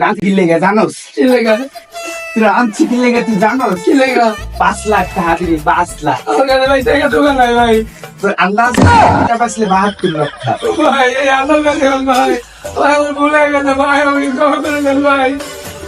রাঁধ কি লেগে জানোস? কি লেগা রাঁধছি কি লেগে তুই জানোস? কি লেগা পাঁচ লাখ টাকা দিবি পাঁচ লাখ। কাছে ভাই টাকা দোকান নাই ভাই। তোর আন্দাজ টাকা পাইছিলে বাহাত্তর লক্ষ ভাই এই কাছে ভাই। ভাই ভুলে গেছে ভাই ক্ষমা করে ভাই।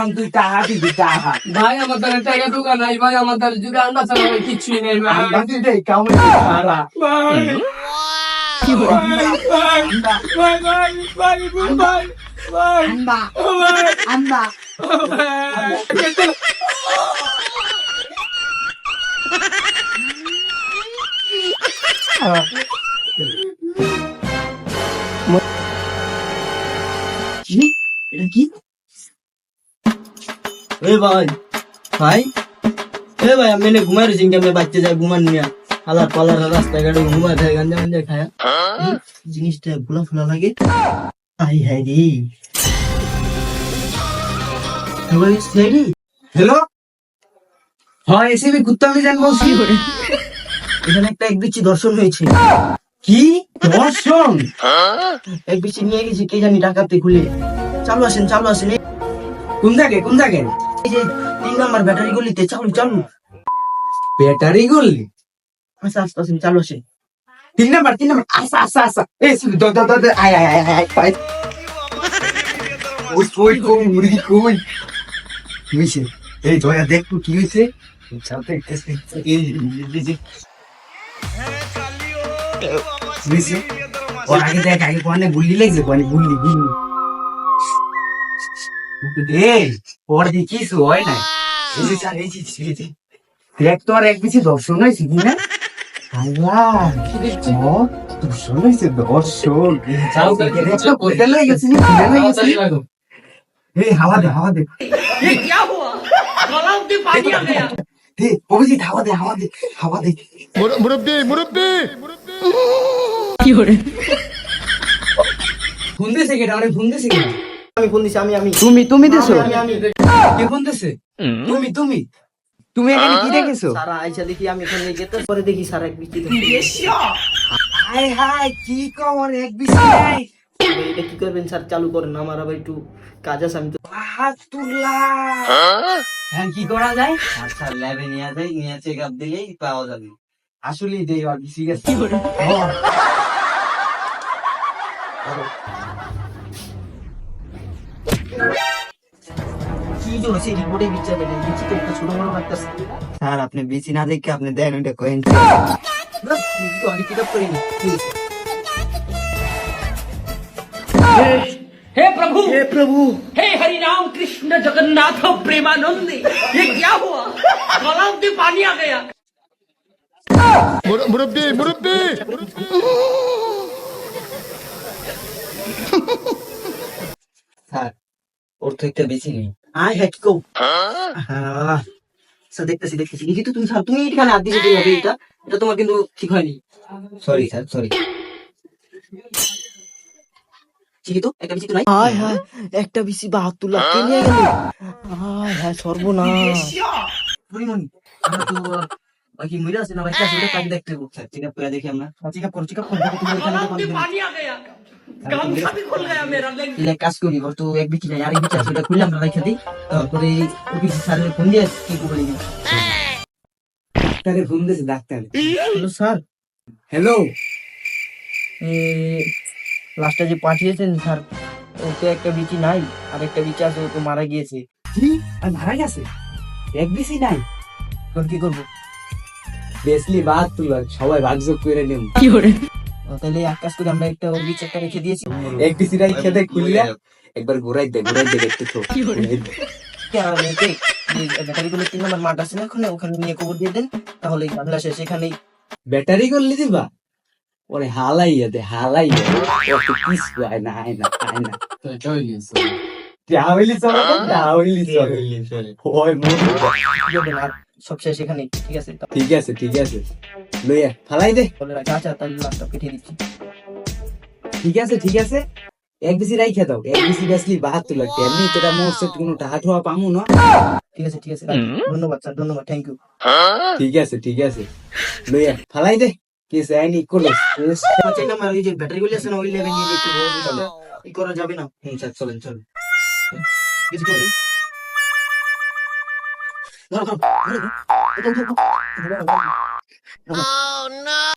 তুই টাকা দিবি টাকা ভাই আমার দ্বারা টাকা দোকান নাই ভাই আমার দ্বারা যদি আন্ডা কিছুই নেই ভাই। আন্ডা দিতে কামড়বে সারা কি? এ ভাই ভাই এ ভাই আমি এনে ঘুমাই রয়েছি কেমনে বাচ্চা যায় ঘুমান নিয়ে। পালার রাস্তাঘাটে ঘুমাই থাকে গাঞ্জা গাঞ্জা খায়। জিনিসটা ফুলা ফুলা লাগে। আই হাই রে। হ্যালো? হয় এসিবি কুত্তা মিজান বলছি এখানে একটা এক বিচ্ছি দর্শন হয়েছে কি? দর্শন? এক বিচ্ছি নিয়ে গেছে কে জানি ডাকাতে খুলে। চালু আসেন চালু আসেন। কোন জায়গায় কোন জায়গায়? যে তিন নাম্বার ব্যাটারি গলিতে চালু চালু। ব্যাটারি গুলি? আচ্ছা আস্তে আসেন চালু আসেন তিন নাম্বার তিন নাম্বার আসা আসা আসা এই শুধু দ দ দ দ আয় আয় আয় আয় আয় ওই ওই কই মুরগি কই? হইছে? এই দয়া দেখ তো কি হইছে। চালতে এই আগে দেখ আগে কোনে গুল্লি লাগছে কোনে গুল্লি গুল্লি। এই হয় হাওয়া দে হাওয়া দে। হাওয়া দে হাওয়া দে হাওয়া দে। মুরব্বী ফোন দিয়েছে কেটা অনেক ফোন কেটা আমি ফোন দিছি আমি আমি। তুমি তুমি দিছো? আমি আমি কে ফোন দিছে? তুমি তুমি। তুমি এখানে কি দেখেছ? সারা আইসা দেখি আমি এখানে যেতে পরে দেখি সারা এক বিচ্ছি হাই হাই কি এক বিশে নাই এটা কি করবেন স্যার? চালু করেন আমার আবার একটু কাজ আছে আমি তো হ্যাঁ কি করা যায়? আচ্ছা ল্যাবে নিয়ে যাই নিয়ে চেক আপ দিলেই পাওয়া যাবে। আসলেই দেই আর গেছে। কি জন্য সেই রিপোর্টে বিচার দেবেন বিচি তো একটা ছোট বড় লাগতেছে স্যার আপনি বিসি না দেখে আপনি দেন ওটা কইন বিচি তো আগে চেক আপ করিনি ঠিক আছে हे प्रभु হে প্রভু हे हरि राम कृष्ण जगन्नाथ प्रेमानंद ये क्या हुआ गलाव में पानी आ गया মুরব্বী মুরব্বী স্যার ওর তো একটা বেশি নেই আয় হ্যাঁ কি স্যার দেখতেছি দেখতেছি। কিন্তু তুমি স্যার তুমি এখানে হাত কীভাবে এটা? এটা তোমার কিন্তু ঠিক হয়নি। সরি স্যার সরি একটা বিচি তো নাই? হায় হায় একটা বিচি বাহাত্তর লাখ কে নিয়ে গেল? হায় হায় সর্বনাশ। পরিমণি আমরা তো বাকি মরে আছে না বাকি আছে ওটা কাকে দেখতে হবে চেক আপ করে দেখি আমরা। চেক আপ করো চেক আপ করো যে পাঠিয়েছেন স্যার ও একটা বিচি নাই আর একটা বিচি আছে ও তো মারা গিয়েছে। আর মারা গেছে? এক বিচি নাই? তোর কি করব? বেসলি বাদ তুই সবাই ভাগযোগ করে নেব। কি করে? তাহলে এক কাজ করে আমরা একটা ওর রেখে দিয়েছি। এক বিসি নাই খেতে খুললে একবার ঘুরাই দে ঘুরাই দে একটু তো। ব্যাটারি গুলো তিন নম্বর মাঠ আছে না ওখানে ওখানে নিয়ে কবর দিয়ে দেন তাহলে শেষ এখানেই। ব্যাটারি করলি দিবা ওরে হালাইয়া দে হালাইয়া ও তো কিস আয় না আয় না আয় না। হইলি চলো। হইলি চলো ওই মুরব্বি সব শেষ এখানে ঠিক আছে ঠিক আছে ঠিক আছে। লইয়া ফালাই দে আচ্ছা তাহলে দিচ্ছি ঠিক আছে ঠিক আছে এক বেশি রাইখে দাও এক বেশি বেশলি বাহাত্তর লাখ এমনি তোরা মোর সেট কোনো টাকা ঠোয়া পামু না ঠিক আছে ঠিক আছে ধন্যবাদ স্যার ধন্যবাদ থ্যাংক ইউ ঠিক আছে ঠিক আছে লইয়া ফালাই দে কে সাইনি করল চাই না ওই যে ব্যাটারি গুলি আছে না ওই লেভেল নিয়ে একটু ই করা যাবে না হুম স্যার চলেন চলেন কিছু করে ধরো ধরো ধরো, ধরো, ধরো, ধরো, ধরো, ধরো, ধরো।